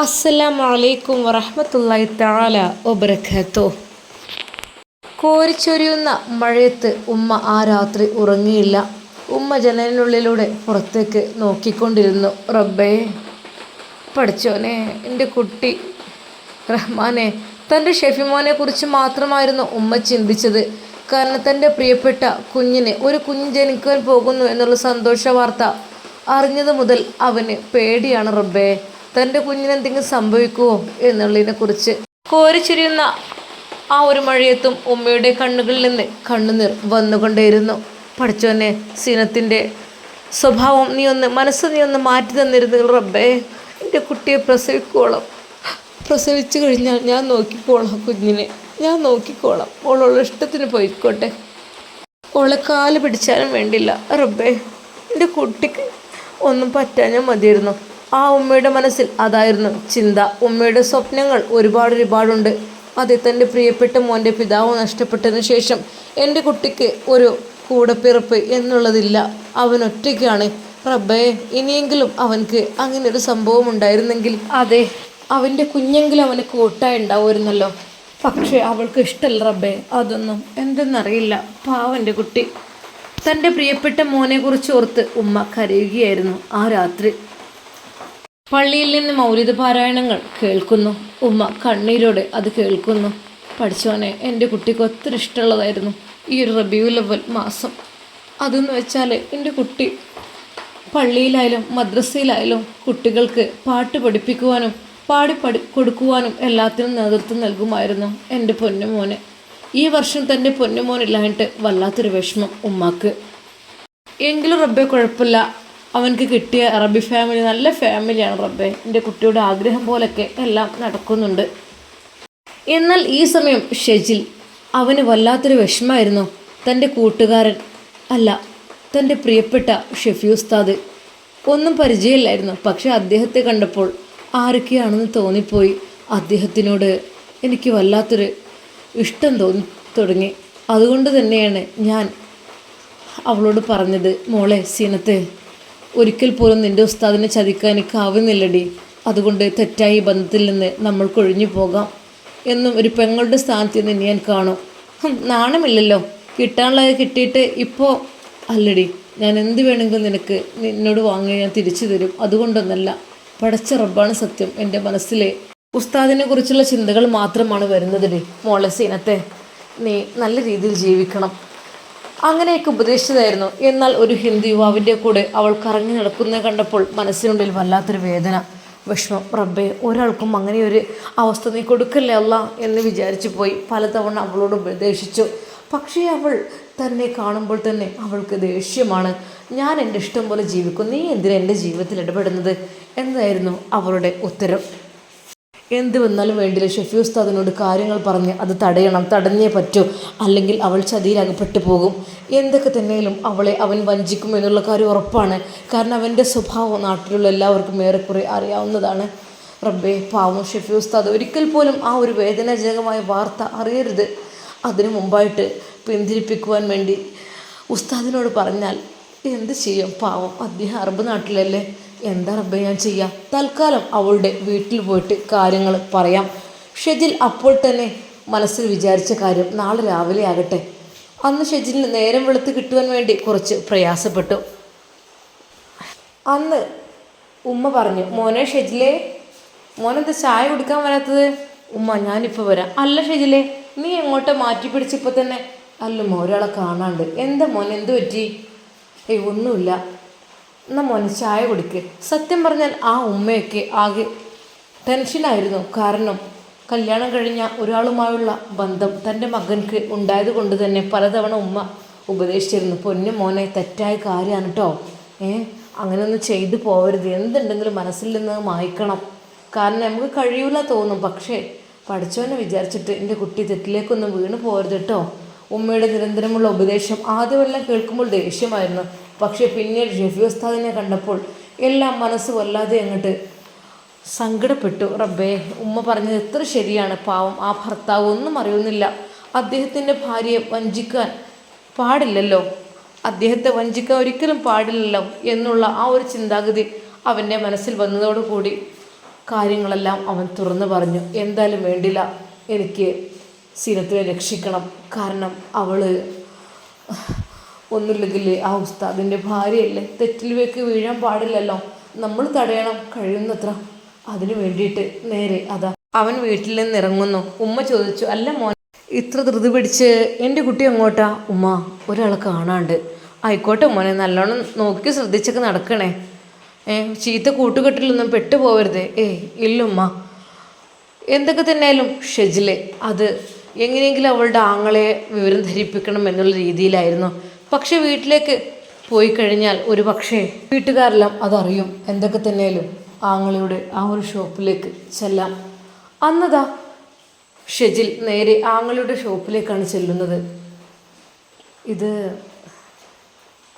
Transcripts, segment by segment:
അസ്സലാമു അലൈക്കും വറഹ്മത്തുള്ളാഹി തആല ഒബ്രഖത്തോ കോരിച്ചൊരിയുന്ന മഴയത്ത് ഉമ്മ ആ രാത്രി ഉറങ്ങിയില്ല. ഉമ്മ ജനലിനുള്ളിലൂടെ പുറത്തേക്ക് നോക്കിക്കൊണ്ടിരുന്നു. റബ്ബേ പഠിച്ചോനെ എന്റെ കുട്ടി റഹ്മാനെ തന്റെ ഷെഫിമോനെ കുറിച്ച് മാത്രമായിരുന്നു ഉമ്മ ചിന്തിച്ചത്. കാരണം തന്റെ പ്രിയപ്പെട്ട കുഞ്ഞിനെ ഒരു കുഞ്ഞ് ജനിക്കാൻ പോകുന്നു എന്നുള്ള സന്തോഷ വാർത്ത അറിഞ്ഞത് മുതൽ അവന് പേടിയാണ് റബ്ബേ. തന്റെ കുഞ്ഞിന് എന്തെങ്കിലും സംഭവിക്കുമോ എന്നുള്ളതിനെക്കുറിച്ച് കോരിച്ചിരിയുന്ന ആ ഒരു മഴയത്തും ഉമ്മയുടെ കണ്ണുകളിൽ നിന്ന് കണ്ണുനീർ വന്നുകൊണ്ടേയിരുന്നു. പഠിച്ചോനെ സീനത്തിന്റെ സ്വഭാവം നീ ഒന്ന് മനസ്സ് നീ ഒന്ന് മാറ്റി തന്നിരുന്നു റബ്ബേ. എന്റെ കുട്ടിയെ പ്രസവിക്കോളാം. പ്രസവിച്ചു കഴിഞ്ഞാൽ ഞാൻ നോക്കിക്കോളാം കുഞ്ഞിനെ. ഞാൻ നോക്കിക്കോളാം. ഓളുള്ള ഇഷ്ടത്തിന് പോയിക്കോട്ടെ. ഓളെ കാൽ പിടിച്ചാലും വേണ്ടില്ല റബ്ബേ. എന്റെ കുട്ടിക്ക് ഒന്നും പറ്റാഞ്ഞാൽ മതിയായിരുന്നു. ആ ഉമ്മയുടെ മനസ്സിൽ അതായിരുന്നു ചിന്ത. ഉമ്മയുടെ സ്വപ്നങ്ങൾ ഒരുപാട് ഒരുപാടുണ്ട്. അതിൽ തന്റെ പ്രിയപ്പെട്ട മോന്റെ പിതാവ് നഷ്ടപ്പെട്ടതിന് ശേഷം എന്റെ കുട്ടിക്ക് ഒരു കൂടപ്പിറപ്പ് എന്നുള്ളതില്ല. അവൻ ഒറ്റയ്ക്കാണ്. റബ്ബേ ഇനിയെങ്കിലും അവൻക്ക് അങ്ങനെ ഒരു സംഭവം ഉണ്ടായിരുന്നെങ്കിൽ അതെ. അവന്റെ കുഞ്ഞെങ്കിലും അവന് കൂട്ടായി ഉണ്ടാവുമായിരുന്നല്ലോ. പക്ഷേ അവൾക്ക് ഇഷ്ടമല്ല റബ്ബേ. അതൊന്നും എന്തെന്നറിയില്ല. പാവന്റെ കുട്ടി. തന്റെ പ്രിയപ്പെട്ട മോനെക്കുറിച്ച് ഓർത്ത് ഉമ്മ കരയുകയായിരുന്നു ആ രാത്രി. പള്ളിയിൽ നിന്ന് മൗലിക പാരായണങ്ങൾ കേൾക്കുന്നു. ഉമ്മ കണ്ണീരോടെ അത് കേൾക്കുന്നു. പഠിച്ചോനെ എന്റെ കുട്ടിക്ക് ഒത്തിരി ഇഷ്ടമുള്ളതായിരുന്നു ഈ ഒരു റബിയു ലവൽ മാസം. അതെന്ന് വെച്ചാൽ എന്റെ കുട്ടി പള്ളിയിലായാലും മദ്രസയിലായാലും കുട്ടികൾക്ക് പാട്ട് പഠിപ്പിക്കുവാനും പാടി പഠി കൊടുക്കുവാനും എല്ലാത്തിനും നേതൃത്വം നൽകുമായിരുന്നു എന്റെ പൊന്നുമോനെ ഈ വർഷം തന്റെ പൊന്നുമോനില്ലായിട്ട് വല്ലാത്തൊരു വിഷമം ഉമ്മാക്ക്. എങ്കിലും റബ്ബെ കുഴപ്പമില്ല. അവനക്ക് കിട്ടിയ അറബി ഫാമിലി നല്ല ഫാമിലിയാണ് റബ്ബെ. എന്റെ കുട്ടിയുടെ ആഗ്രഹം പോലൊക്കെ എല്ലാം നടക്കുന്നുണ്ട്. എന്നാൽ ഈ സമയം ഷെജിൽ അവന് വല്ലാത്തൊരു വിഷമമായിരുന്നു. തന്റെ കൂട്ടുകാരൻ അല്ല തന്റെ പ്രിയപ്പെട്ട ഷെഫി ഉസ്താദ്. ഒന്നും പരിചയമില്ലായിരുന്നു. പക്ഷെ അദ്ദേഹത്തെ കണ്ടപ്പോൾ ആരൊക്കെയാണെന്ന് തോന്നിപ്പോയി. അദ്ദേഹത്തിനോട് എനിക്ക് വല്ലാത്തൊരു ഇഷ്ടം തോന്നി തുടങ്ങി. അതുകൊണ്ട് തന്നെയാണ് ഞാൻ അവളോട് പറഞ്ഞത് മോളെ സീനത്തെ ഒരിക്കൽ പോലും നിന്റെ ഉസ്താദിനെ ചതിക്കാൻ എനിക്ക് ആവുന്നില്ലടി. അതുകൊണ്ട് തെറ്റായി ബന്ധത്തിൽ നിന്ന് നമ്മൾ കൊഴിഞ്ഞു പോകാം. എന്നും ഒരു പെങ്ങളുടെ സ്ഥാനത്ത് നിന്ന് ഞാൻ കാണും. നാണമില്ലല്ലോ. കിട്ടാനുള്ളത് കിട്ടിയിട്ട് ഇപ്പോൾ അല്ലടി ഞാൻ എന്ത് വേണമെങ്കിലും നിനക്ക് നിന്നോട് വാങ്ങി ഞാൻ തിരിച്ചു തരും. അതുകൊണ്ടൊന്നല്ല പടച്ച റബ്ബാണ് സത്യം എന്റെ മനസ്സിലെ. ഉസ്താദിനെ കുറിച്ചുള്ള ചിന്തകൾ മാത്രമാണ് വരുന്നതിടി മോളെ സീനത്തെ. നീ നല്ല രീതിയിൽ ജീവിക്കണം. അങ്ങനെയൊക്കെ ഉപദേശിച്ചതായിരുന്നു. എന്നാൽ ഒരു ഹിന്ദു യുവാവിന്റെ കൂടെ അവൾ കറങ്ങി നടക്കുന്നത് കണ്ടപ്പോൾ മനസ്സിനുള്ളിൽ വല്ലാത്തൊരു വേദന. വിഷമം റബ്ബെ ഒരാൾക്കും അങ്ങനെ ഒരു അവസ്ഥ നീ കൊടുക്കല്ലേ അല്ല? എന്ന് വിചാരിച്ചു പോയി. പലതവണ അവളോട് ഉപദേശിച്ചു. പക്ഷേ അവൾ തന്നെ കാണുമ്പോൾ തന്നെ അവൾക്ക് ദേഷ്യമാണ്. ഞാൻ എന്റെ ഇഷ്ടം പോലെ ജീവിക്കും. നീ എന്തിനാണ് എന്റെ ജീവിതത്തിൽ ഇടപെടുന്നത്? എന്നായിരുന്നു അവളുടെ ഉത്തരം. എന്ത് വന്നാലും വേണ്ടില്ല ഷെഫി ഉസ്താദിനോട് കാര്യങ്ങൾ പറഞ്ഞ് അത് തടയണം തടഞ്ഞേ പറ്റൂ. അല്ലെങ്കിൽ അവൾ ചതിയിലകപ്പെട്ടു പോകും. എന്തൊക്കെ തന്നെയും അവളെ അവൻ വഞ്ചിക്കും എന്നുള്ള കാര്യം ഉറപ്പാണ്. കാരണം അവന്റെ സ്വഭാവം നാട്ടിലുള്ള എല്ലാവർക്കും ഏറെക്കുറെ അറിയാവുന്നതാണ്. റബ്ബേ പാവം ഷെഫി ഉസ്താദ്. ഒരിക്കൽ പോലും ആ ഒരു വേദനാജനകമായ വാർത്ത അറിയരുത്. അതിനു മുമ്പായിട്ട് പിന്തിരിപ്പിക്കുവാൻ വേണ്ടി ഉസ്താദിനോട് പറഞ്ഞാൽ എന്ത് ചെയ്യും? പാവം അദ്ദേഹം അറബ് നാട്ടിലല്ലേ? എന്താ റബ്ബെ ഞാൻ ചെയ്യാം? തൽക്കാലം അവളുടെ വീട്ടിൽ പോയിട്ട് കാര്യങ്ങൾ പറയാം. ഷെജിൽ അപ്പോൾ തന്നെ മനസ്സിൽ വിചാരിച്ച കാര്യം നാളെ രാവിലെ ആകട്ടെ. അന്ന് ഷെജിലിന് നേരം വെളുത്ത് കിട്ടുവാൻ വേണ്ടി കുറച്ച് പ്രയാസപ്പെട്ടു. അന്ന് ഉമ്മ പറഞ്ഞു മോനെ ഷെജിലെ മോനെന്താ ചായ കുടിക്കാൻ വരാത്തത്? ഉമ്മ ഞാനിപ്പോൾ വരാം. അല്ല ഷെജിലെ നീ എങ്ങോട്ടാ മാറ്റി പിടിച്ചിപ്പോൾ തന്നെ? അല്ല മോ ഒരാളെ കാണാണ്ട്. എന്താ മോൻ എന്ത് പറ്റി? ഏയ് ഒന്നുമില്ല. എന്നാ മോനെ ചായ കുടിക്ക്. സത്യം പറഞ്ഞാൽ ആ ഉമ്മയൊക്കെ ആകെ ടെൻഷനായിരുന്നു. കാരണം കല്യാണം കഴിഞ്ഞ ഒരാളുമായുള്ള ബന്ധം തന്റെ മകൻക്ക് ഉണ്ടായത് കൊണ്ട് തന്നെ പലതവണ ഉമ്മ ഉപദേശിച്ചിരുന്നു. പൊന്നു മോനെ തെറ്റായ കാര്യമാണ് കേട്ടോ ഏ അങ്ങനെയൊന്നും ചെയ്തു പോകരുത് എന്തുണ്ടെങ്കിലും മനസ്സിൽ നിന്ന് മായ്ക്കണം. കാരണം നമുക്ക് കഴിയൂല തോന്നും. പക്ഷേ പഠിച്ചവനെ വിചാരിച്ചിട്ട് എന്റെ കുട്ടി തെറ്റിലേക്കൊന്നും വീണ് പോകരുത് കേട്ടോ ഉമ്മയുടെ നിരന്തരമുള്ള ഉപദേശം ആദ്യമെല്ലാം കേൾക്കുമ്പോൾ ദേഷ്യമായിരുന്നു. പക്ഷേ പിന്നീട് ഷെഫി ഉസ്താദിനെ കണ്ടപ്പോൾ എല്ലാം മനസ്സ് വല്ലാതെ അങ്ങോട്ട് സങ്കടപ്പെട്ടു. റബ്ബേ ഉമ്മ പറഞ്ഞത് എത്ര ശരിയാണ്. പാവം ആ ഭർത്താവ് ഒന്നും അറിയുന്നില്ല. അദ്ദേഹത്തിന്റെ ഭാര്യയെ വഞ്ചിക്കാൻ പാടില്ലല്ലോ. അദ്ദേഹത്തെ വഞ്ചിക്കാൻ ഒരിക്കലും പാടില്ലല്ലോ എന്നുള്ള ആ ഒരു ചിന്താഗതി അവന്റെ മനസ്സിൽ വന്നതോടുകൂടി കാര്യങ്ങളെല്ലാം അവൻ തുറന്നു പറഞ്ഞു. എന്തായാലും വേണ്ടില്ല. എനിക്ക് സീനത്തിനെ രക്ഷിക്കണം. കാരണം അവൾ ഒന്നുമില്ലെങ്കിൽ ആ ഉസ്താദിന്റെ ഭാര്യയല്ലേ? തെറ്റിലേക്ക് വീഴാൻ പാടില്ലല്ലോ. നമ്മൾ തടയണം കഴിയുന്നത്ര. അതിനു വേണ്ടിയിട്ട് നേരെ അതാ. അവൻ വീട്ടിൽ നിന്ന് ഇറങ്ങുന്നു. ഉമ്മ ചോദിച്ചു അല്ല മോൻ ഇത്ര ധൃതി പിടിച്ച് എന്റെ കുട്ടി അങ്ങോട്ടാ ഉമ്മ ഒരാളെ കാണാണ്ട്. ആയിക്കോട്ടെ മോനെ നല്ലോണം നോക്കി ശ്രദ്ധിച്ചൊക്കെ നടക്കണേ. ഏ ചീത്ത കൂട്ടുകെട്ടിലൊന്നും പെട്ടുപോകരുത് ഏയ് ഇല്ലുമ്മ എന്തൊക്കെ തന്നെയാലും ഷെജിലെ അത് എങ്ങനെയെങ്കിലും അവളുടെ ആങ്ങളെ വിവരം ധരിപ്പിക്കണം എന്നുള്ള രീതിയിലായിരുന്നു. പക്ഷെ വീട്ടിലേക്ക് പോയി കഴിഞ്ഞാൽ ഒരു പക്ഷേ വീട്ടുകാരെല്ലാം അതറിയും എന്തൊക്കെ തന്നെയാലും ആങ്ങളയുടെ ആ ഒരു ഷോപ്പിലേക്ക് ചെല്ലാം. അന്നതാ ഷെജിൽ നേരെ ആങ്ങളുടെ ഷോപ്പിലേക്കാണ് ചെല്ലുന്നത്. ഇത്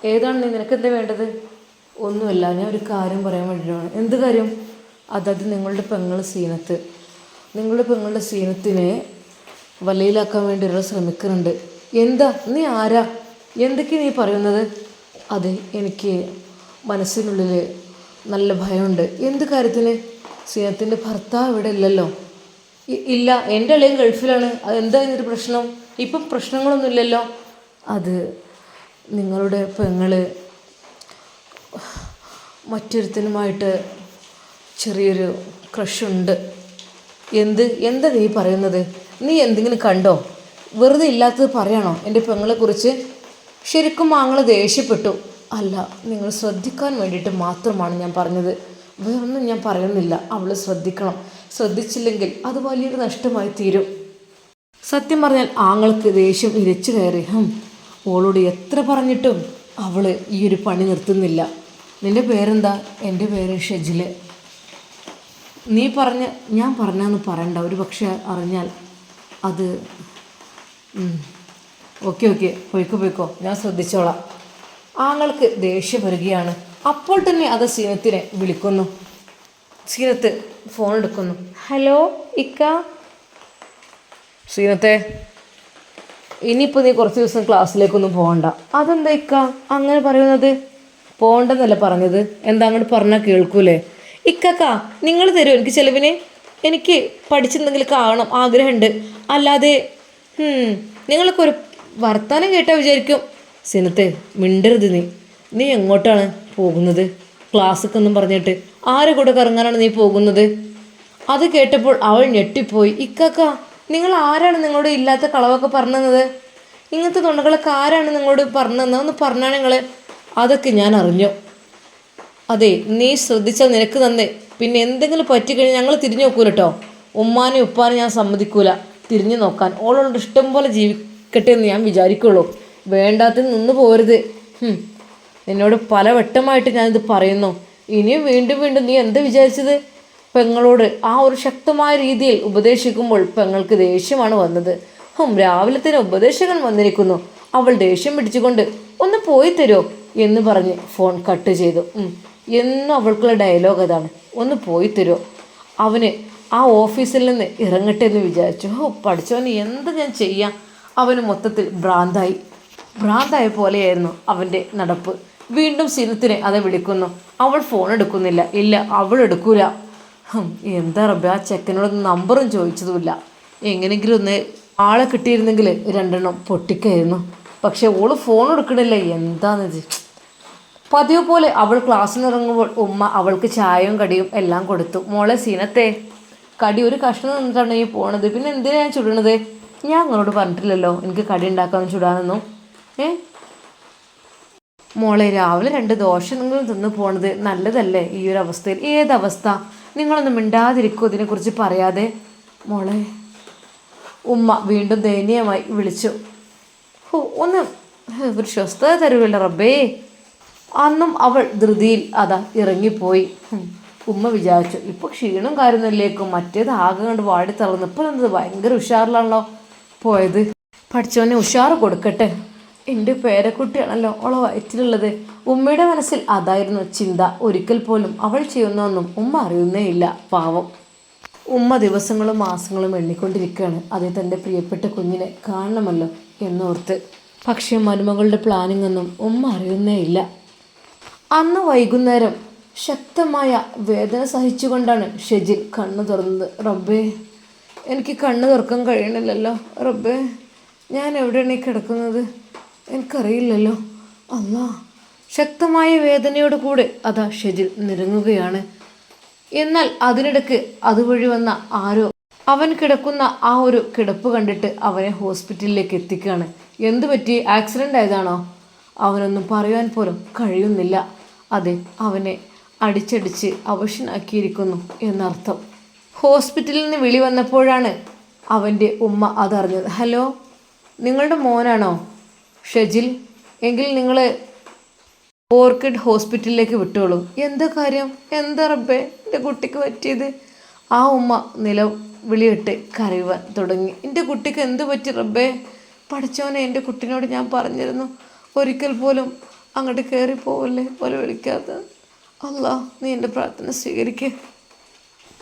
ഏതാണ് നീ നിനക്കെന്താ വേണ്ടത്? ഒന്നുമല്ല ഞാൻ ഒരു കാര്യം പറയാൻ വേണ്ടിയിട്ടാണ് എന്ത് കാര്യം? അതായത് നിങ്ങളുടെ പെങ്ങൾ സീനത്ത്. നിങ്ങളുടെ പെങ്ങളുടെ സീനത്തിനെ വലയിലാക്കാൻ വേണ്ടി ഒരാൾ ശ്രമിക്കുന്നുണ്ട്. എന്താ? നീ ആരാ? എന്തൊക്കെയാ നീ പറയുന്നത്? അതെ എനിക്ക് മനസ്സിനുള്ളിൽ നല്ല ഭയമുണ്ട്. എന്ത് കാര്യത്തിന്? സിനത്തിന്റെ ഭർത്താവ് ഇവിടെ ഇല്ലല്ലോ. ഇല്ല എന്റെ ഇളയും ഗൾഫിലാണ്. അതെന്താ ഇതിന്റെ പ്രശ്നം? ഇപ്പം പ്രശ്നങ്ങളൊന്നും ഇല്ലല്ലോ. അത് നിങ്ങളുടെ പെങ്ങൾ മറ്റൊരുത്തനുമായിട്ട് ചെറിയൊരു ക്രഷുണ്ട്. എന്ത് എന്താ നീ പറയുന്നത്? നീ എന്തെങ്കിലും കണ്ടോ? വെറുതെ ഇല്ലാത്തത് പറയണോ? എന്റെ പെങ്ങളെക്കുറിച്ച് ശരിക്കും മാങ്ങൾ ദേഷ്യപ്പെട്ടു. അല്ല നിങ്ങൾ ശ്രദ്ധിക്കാൻ വേണ്ടിയിട്ട് മാത്രമാണ് ഞാൻ പറഞ്ഞത്. വേറൊന്നും ഞാൻ പറയുന്നില്ല. അവൾ ശ്രദ്ധിക്കണം. ശ്രദ്ധിച്ചില്ലെങ്കിൽ അത് വലിയൊരു നഷ്ടമായി തീരും. സത്യം പറഞ്ഞാൽ ആങ്ങൾക്ക് ദേഷ്യം ഇരച്ചു കയറി. ഹം ഓളോട് എത്ര പറഞ്ഞിട്ടും അവൾ ഈ ഒരു പണി നിർത്തുന്നില്ല. നിന്റെ പേരെന്താ? എന്റെ പേര് ഷെജിൽ. നീ പറഞ്ഞ ഞാൻ പറഞ്ഞാന്ന് പറയണ്ട. ഒരു പക്ഷേ അറിഞ്ഞാൽ അത് ഓക്കെ ഓക്കെ. പോയിക്കോ പോയിക്കോ. ഞാൻ ശ്രദ്ധിച്ചോളാം. ആങ്ങൾക്ക് ദേഷ്യം വരികയാണ്. അപ്പോൾ തന്നെ അത് സീനത്തിനെ വിളിക്കുന്നു. സീനത്ത് ഫോൺ എടുക്കുന്നു. ഹലോ ഇക്ക. സീനത്തെ ഇനിയിപ്പോൾ നീ കുറച്ച് ദിവസം ക്ലാസ്സിലേക്കൊന്നും പോകണ്ട അതെന്താ ഇക്ക? അങ്ങനെ പറയുന്നത്? പോകണ്ടെന്നല്ല പറഞ്ഞത്? എന്താ അങ്ങോട്ട് പറഞ്ഞാൽ കേൾക്കൂലേ? ഇക്കക്ക നിങ്ങൾ തരുമോ എനിക്ക് ചിലവിന്? എനിക്ക് പഠിച്ചെന്തെങ്കിലും കാണണം ആഗ്രഹമുണ്ട്. അല്ലാതെ നിങ്ങൾക്കൊരു നിങ്ങളൊക്കെ ഒരു വർത്താനം കേട്ടാൽ വിചാരിക്കും. സിനത്തെ മിണ്ടരുത് നീ. നീ എങ്ങോട്ടാണ് പോകുന്നത്? ക്ലാസ്സൊക്കെ പറഞ്ഞിട്ട് ആരെ കൂടെ കറങ്ങാനാണ് നീ പോകുന്നത്? അത് കേട്ടപ്പോൾ അവൾ ഞെട്ടിപ്പോയി. ഇക്കാക്ക നിങ്ങൾ ആരാണ് നിങ്ങളോട് ഇല്ലാത്ത കളവൊക്കെ പറഞ്ഞത്? ഇങ്ങനത്തെ തൊണ്ടകളൊക്കെ ആരാണ് നിങ്ങളോട് പറഞ്ഞത് ഒന്ന് പറഞ്ഞാണ് നിങ്ങൾ അതൊക്കെ ഞാൻ അറിഞ്ഞു. അതെ നീ ശ്രദ്ധിച്ചാൽ നിനക്ക് തന്നെ. പിന്നെ എന്തെങ്കിലും പറ്റിക്കഴിഞ്ഞാൽ ഞങ്ങൾ തിരിഞ്ഞു നോക്കൂല കേട്ടോ ഉമ്മാനും ഉപ്പാനും ഞാൻ സമ്മതിക്കൂല. തിരിഞ്ഞു നോക്കാൻ. ഓളോട് ഇഷ്ടം പോലെ ജീവിക്കട്ടെ എന്ന് ഞാൻ വിചാരിക്കുള്ളൂ. വേണ്ടാത്ത നിന്ന് പോരുത്. എന്നോട് പല വട്ടമായിട്ട് ഞാനിത് പറയുന്നു. ഇനിയും വീണ്ടും വീണ്ടും നീ എന്താ വിചാരിച്ചത്? പെങ്ങളോട് ആ ഒരു ശക്തമായ രീതിയിൽ ഉപദേശിക്കുമ്പോൾ പെങ്ങൾക്ക് ദേഷ്യമാണ് വന്നത്. ഹും രാവിലെ തന്നെ ഉപദേശകൻ വന്നിരിക്കുന്നു. അവൾ ദേഷ്യം പിടിച്ചുകൊണ്ട് ഒന്ന് പോയി തരുമോ എന്ന് പറഞ്ഞ് ഫോൺ കട്ട് ചെയ്തു. എന്നും അവൾക്കുള്ള ഡയലോഗ് അതാണ്. ഒന്ന് പോയി തരുമോ അവന് ആ ഓഫീസിൽ നിന്ന് ഇറങ്ങട്ടെ എന്ന് വിചാരിച്ചു. ഓ പഠിച്ചവന് എന്ത് ഞാൻ ചെയ്യാം? അവന് മൊത്തത്തിൽ ഭ്രാന്തായി. ഭ്രാന്തായ പോലെയായിരുന്നു അവന്റെ നടപ്പ്. വീണ്ടും സിനത്തിനെ അത് വിളിക്കുന്നു. അവൾ ഫോൺ എടുക്കുന്നില്ല. ഇല്ല അവൾ എടുക്കൂല. എന്താ റബ്ബെ ആ ചെക്കനോട് നമ്പറും ചോദിച്ചതുമില്ല. എങ്ങനെയെങ്കിലും ഒന്ന് ആളെ കിട്ടിയിരുന്നെങ്കിൽ രണ്ടെണ്ണം പൊട്ടിക്കായിരുന്നു. പക്ഷേ ഓൾ ഫോൺ എടുക്കണില്ല. എന്താണെന്ന് പതിവ് പോലെ അവൾ ഇറങ്ങുമ്പോൾ ഉമ്മ അവൾക്ക് ചായയും കടിയും എല്ലാം കൊടുത്തു. മോളെ സീനത്തെ കടി ഒരു കഷ്ണം നിന്നിട്ടാണ് ഈ പോണത്. പിന്നെ എന്തിനാണ് ചുടണത്? ഞാൻ നിങ്ങളോട് പറഞ്ഞിട്ടില്ലല്ലോ എനിക്ക് കടി ഉണ്ടാക്കാമെന്ന് ചുടാനൊന്നും ഏ? മോളെ രാവിലെ രണ്ട് ദോശ നിങ്ങൾ തിന്ന് പോണത് നല്ലതല്ലേ? ഈ ഒരു അവസ്ഥയിൽ ഏതവസ്ഥ? നിങ്ങളൊന്നും മിണ്ടാതിരിക്കോ ഇതിനെക്കുറിച്ച് പറയാതെ. മോളെ ഉമ്മ വീണ്ടും ദയനീയമായി വിളിച്ചു. ഹോ ഒന്ന് ഒരു സ്വസ്ഥത തരുമല്ലോ റബ്ബേ. അന്നും അവൾ ധൃതിയിൽ അതാ ഇറങ്ങിപ്പോയി. ഉമ്മ വിചാരിച്ചു ഇപ്പോൾ ക്ഷീണം കാര്യമൊന്നുമില്ലേക്കും മറ്റേത് ആകെ കണ്ട് വാടി തളർന്നു. ഇപ്പോൾ എന്തത്? ഭയങ്കര ഉഷാറിലാണല്ലോ. പോയത്. പഠിച്ചവനെ ഉഷാറ് കൊടുക്കട്ടെ. എന്റെ പേരക്കുട്ടിയാണല്ലോ അവളെ വയറ്റിലുള്ളത്. ഉമ്മയുടെ മനസ്സിൽ അതായിരുന്നു ചിന്ത. ഒരിക്കൽ പോലും അവൾ ചെയ്യുന്നൊന്നും ഉമ്മ അറിയുന്നേ ഇല്ല പാവം. ഉമ്മ ദിവസങ്ങളും മാസങ്ങളും എണ്ണിക്കൊണ്ടിരിക്കുകയാണ്. അതേ തന്റെ പ്രിയപ്പെട്ട കുഞ്ഞിനെ കാണണമല്ലോ എന്നോർത്ത്. പക്ഷേ മരുമകളുടെ പ്ലാനിംഗ് ഒന്നും ഉമ്മ അറിയുന്നേ ഇല്ല അന്ന് വൈകുന്നേരം ശക്തമായ വേദന സഹിച്ചുകൊണ്ടാണ് ഷെജിൽ കണ്ണു തുറന്നത്. റബ്ബേ. എനിക്ക് കണ്ണ് തുറക്കാൻ കഴിയണില്ലല്ലോ. റബ്ബേ ഞാൻ എവിടെയാണ് ഈ കിടക്കുന്നത്? എനിക്കറിയില്ലല്ലോ. അല്ല ശക്തമായ വേദനയോട് കൂടെ അതാ ഷെജിൽ നിരങ്ങുകയാണ്. എന്നാൽ അതിനിടയ്ക്ക് അതുവഴി വന്ന ആരോ അവൻ കിടക്കുന്ന ആ ഒരു കിടപ്പ് കണ്ടിട്ട് അവനെ ഹോസ്പിറ്റലിലേക്ക് എത്തിക്കുകയാണ് എന്തു പറ്റി? ആക്സിഡന്റ് ആയതാണോ? അവനൊന്നും പറയാൻ പോലും കഴിയുന്നില്ല. അതെ അവനെ അടിച്ചടിച്ച് അവശനാക്കിയിരിക്കുന്നു എന്നർത്ഥം. ഹോസ്പിറ്റലിൽ നിന്ന് വിളി വന്നപ്പോഴാണ് അവന്റെ ഉമ്മ അതറിഞ്ഞത്. ഹലോ നിങ്ങളുടെ മോനാണോ? ഷെജിൽ എങ്കിൽ നിങ്ങൾ ഓർക്കിഡ് ഹോസ്പിറ്റലിലേക്ക് വിട്ടോളൂ. എന്താ കാര്യം? എന്താ റബ്ബേ? എന്റെ കുട്ടിക്ക് പറ്റിയത്? ആ ഉമ്മ നില വിളിയിട്ട് കരയുവാൻ തുടങ്ങി. എന്റെ കുട്ടിക്ക് എന്ത് പറ്റി റബ്ബേ? പഠിച്ചവനെ എന്റെ കുട്ടിനോട് ഞാൻ പറഞ്ഞിരുന്നു. ഒരിക്കൽ പോലും അങ്ങോട്ട് കയറി പോവല്ലേ പോലെ വിളിക്കാത്ത അല്ല നീ എന്റെ പ്രാർത്ഥന സ്വീകരിക്കേ.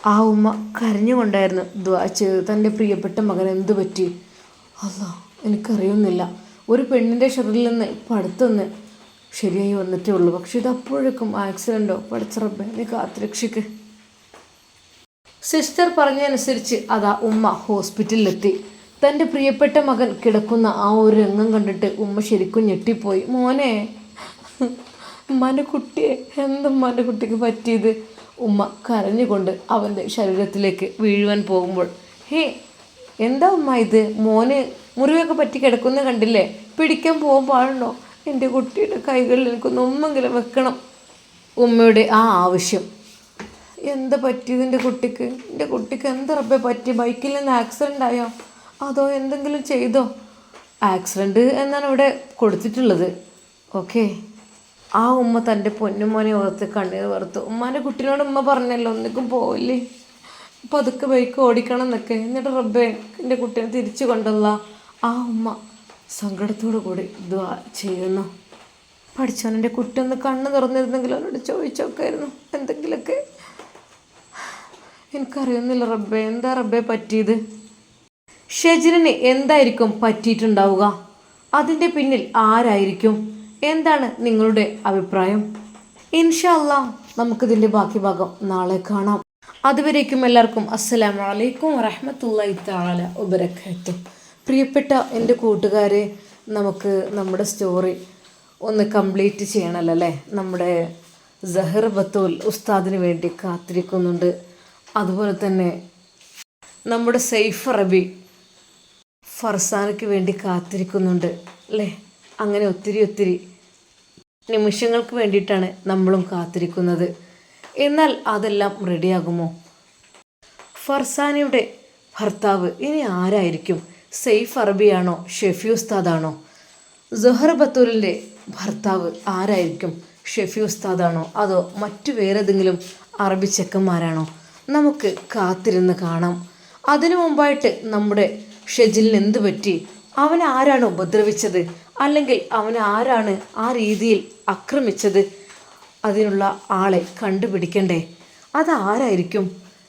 ആ ഉമ്മ കരഞ്ഞുകൊണ്ടായിരുന്നു ദ്വാ ചെയ്ത് തന്റെ പ്രിയപ്പെട്ട മകൻ എന്തു പറ്റി? അല്ല എനിക്കറിയുന്നില്ല. ഒരു പെണ്ണിന്റെ ഷെറിൽ നിന്ന് ഇപ്പം അടുത്തൊന്ന് ശരിയായി വന്നിട്ടേ ഉള്ളൂ. പക്ഷെ ഇത് അപ്പോഴേക്കും ആക്സിഡന്റോ പഠിച്ചറബേ നീ കാത്തുരക്ഷിക്ക്. സിസ്റ്റർ പറഞ്ഞതനുസരിച്ച് അതാ ഉമ്മ ഹോസ്പിറ്റലിലെത്തി. തന്റെ പ്രിയപ്പെട്ട മകൻ കിടക്കുന്ന ആ ഒരു രംഗം കണ്ടിട്ട് ഉമ്മ ശരിക്കും ഞെട്ടിപ്പോയി. മോനെ മനക്കുട്ടിയെ എന്തും മനക്കുട്ടിക്ക് കുട്ടിക്ക് പറ്റിയത്? ഉമ്മ കരഞ്ഞുകൊണ്ട് അവന്റെ ശരീരത്തിലേക്ക് വീഴുവാൻ പോകുമ്പോൾ ഹേ എന്താ ഉമ്മ ഇത്? മോന് മുറിവൊക്കെ പറ്റി കിടക്കുന്ന കണ്ടില്ലേ? പിടിക്കാൻ പോകാൻ പാടുണ്ടോ? എന്റെ കുട്ടിയുടെ കൈകളിൽ എനിക്കൊന്ന് ഉമ്മെങ്കിലും വെക്കണം. ഉമ്മയുടെ ആ ആവശ്യം. എന്താ പറ്റിയത് എന്റെ കുട്ടിക്ക്? എന്റെ കുട്ടിക്ക് എന്താ പറ്റി? ബൈക്കിൽ നിന്ന് ആക്സിഡന്റ് ആയോ? അതോ എന്തെങ്കിലും ചെയ്തോ? ആക്സിഡന്റ് എന്നാണ് ഇവിടെ കൊടുത്തിട്ടുള്ളത്. ഓക്കെ ആ ഉമ്മ തന്റെ പൊന്നുമോനെ ഓർത്ത് കണ്ണീർ വറുത്തു. ഉമ്മാന്റെ കുട്ടീനോട് ഉമ്മ പറഞ്ഞല്ലോ ഒന്നിക്കും പോവില്ലേ. അതൊക്കെ ബൈക്ക് ഓടിക്കണം എന്നൊക്കെ. എന്നിട്ട് റബ്ബേ എന്റെ കുട്ടീനെ തിരിച്ചു കൊണ്ടുള്ള ആ ഉമ്മ സങ്കടത്തോടു കൂടി ദ്വാ ചെയ്യുന്നു. പഠിച്ചവൻ എന്റെ കുട്ടി ഒന്ന് കണ്ണ് തുറന്നിരുന്നെങ്കിൽ അവനോട് ചോദിച്ചൊക്കെയായിരുന്നു എന്തെങ്കിലുമൊക്കെ? എനിക്കറിയുന്നില്ല റബ്ബെ എന്താ റബ്ബെ പറ്റിയത്? ഷെജിലിന് എന്തായിരിക്കും പറ്റിയിട്ടുണ്ടാവുക? അതിന്റെ പിന്നിൽ ആരായിരിക്കും? എന്താണ് നിങ്ങളുടെ അഭിപ്രായം? ഇൻഷല്ല നമുക്കിതിന്റെ ബാക്കി ഭാഗം നാളെ കാണാം. അതുവരേക്കും എല്ലാവർക്കും അസ്സലാമു വലൈക്കും വറഹമത്തല്ലാ തആല വബറകാത്തു. പ്രിയപ്പെട്ട എന്റെ കൂട്ടുകാരെ നമുക്ക് നമ്മുടെ സ്റ്റോറി ഒന്ന് കംപ്ലീറ്റ് ചെയ്യണമല്ലോ അല്ലേ നമ്മുടെ ജഹർ ബത്തോൽ ഉസ്താദിന് വേണ്ടി കാത്തിരിക്കുന്നുണ്ട്. അതുപോലെ തന്നെ നമ്മുടെ സെയ്ഫ് റബി ഫർസാനയ്ക്ക് വേണ്ടി കാത്തിരിക്കുന്നുണ്ട് അല്ലേ? അങ്ങനെ ഒത്തിരി ഒത്തിരി നിമിഷങ്ങൾക്ക് വേണ്ടിയിട്ടാണ് നമ്മളും കാത്തിരിക്കുന്നത്. എന്നാൽ അതെല്ലാം റെഡിയാകുമോ? ഫർസാനയുടെ ഭർത്താവ് ഇനി ആരായിരിക്കും? സെയ്ഫ് അറബിയാണോ? ഷെഫി ഉസ്താദാണോ? ജൊഹർ ബത്തൂലിന്റെ ഭർത്താവ് ആരായിരിക്കും? ഷെഫി ഉസ്താദാണോ? അതോ മറ്റു വേറെന്തെങ്കിലും അറബി ചെക്കന്മാരാണോ? നമുക്ക് കാത്തിരുന്ന് കാണാം. അതിനു മുമ്പായിട്ട് നമ്മുടെ ഷെജിലിന് എന്ത് പറ്റി? അവൻ ഉപദ്രവിച്ചത്? അല്ലെങ്കിൽ അവൻ ആരാണ് ആ രീതിയിൽ ആക്രമിച്ചത് അതിനുള്ള ആളെ കണ്ടുപിടിക്കണ്ടേ? അതാരായിരിക്കും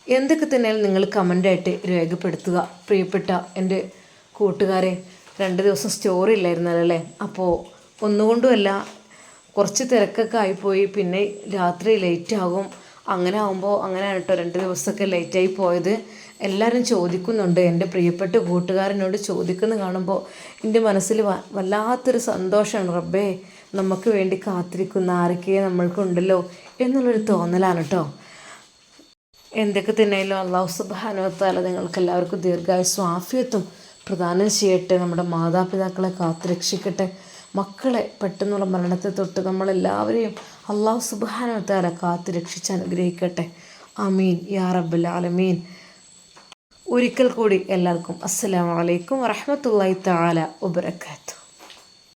എന്തൊക്കെ തന്നെ നിങ്ങൾ കമന്റായിട്ട് രേഖപ്പെടുത്തുക. പ്രിയപ്പെട്ട എന്റെ കൂട്ടുകാരെ രണ്ട് ദിവസം സ്റ്റോറി ഇല്ലായിരുന്നല്ലേ അപ്പോൾ ഒന്നുകൊണ്ടുമല്ല കുറച്ച് തിരക്കൊക്കെ ആയിപ്പോയി. പിന്നെ രാത്രി ലേറ്റ് ആകും. അങ്ങനെ ആകുമ്പോൾ അങ്ങനെയാണ് കേട്ടോ രണ്ട് ദിവസമൊക്കെ ലേറ്റായി പോയത്. എല്ലാവരും ചോദിക്കുന്നുണ്ട്. എന്റെ പ്രിയപ്പെട്ട കൂട്ടുകാരനോട് ചോദിക്കുന്ന കാണുമ്പോൾ എന്റെ മനസ്സിൽ വല്ലാത്തൊരു സന്തോഷമാണ്. റബ്ബേ നമുക്ക് വേണ്ടി കാത്തിരിക്കുന്ന ആരൊക്കെ നമ്മൾക്കുണ്ടല്ലോ എന്നുള്ളൊരു തോന്നലാണ് കേട്ടോ എന്തൊക്കെ തന്നെയാലും അള്ളാഹു സുബാനുവത്താല നിങ്ങൾക്ക് എല്ലാവർക്കും ദീർഘായുസ്സും ആഫിയത്തും പ്രദാനം ചെയ്യട്ടെ. നമ്മുടെ മാതാപിതാക്കളെ കാത്തുരക്ഷിക്കട്ടെ. മക്കളെ പെട്ടെന്നുള്ള മരണത്തെ തൊട്ട് നമ്മളെല്ലാവരെയും അള്ളാഹു സുബാനുവത്താല കാത്തുരക്ഷിച്ച് അനുഗ്രഹിക്കട്ടെ. അമീൻ യാ റബ്ബുൽ ആലമീൻ. ഒരിക്കൽ കൂടി എല്ലാവർക്കും അസ്സലാമലൈക്കും വറഹമത്തല്ലാ തആല വബറകാതുഹു.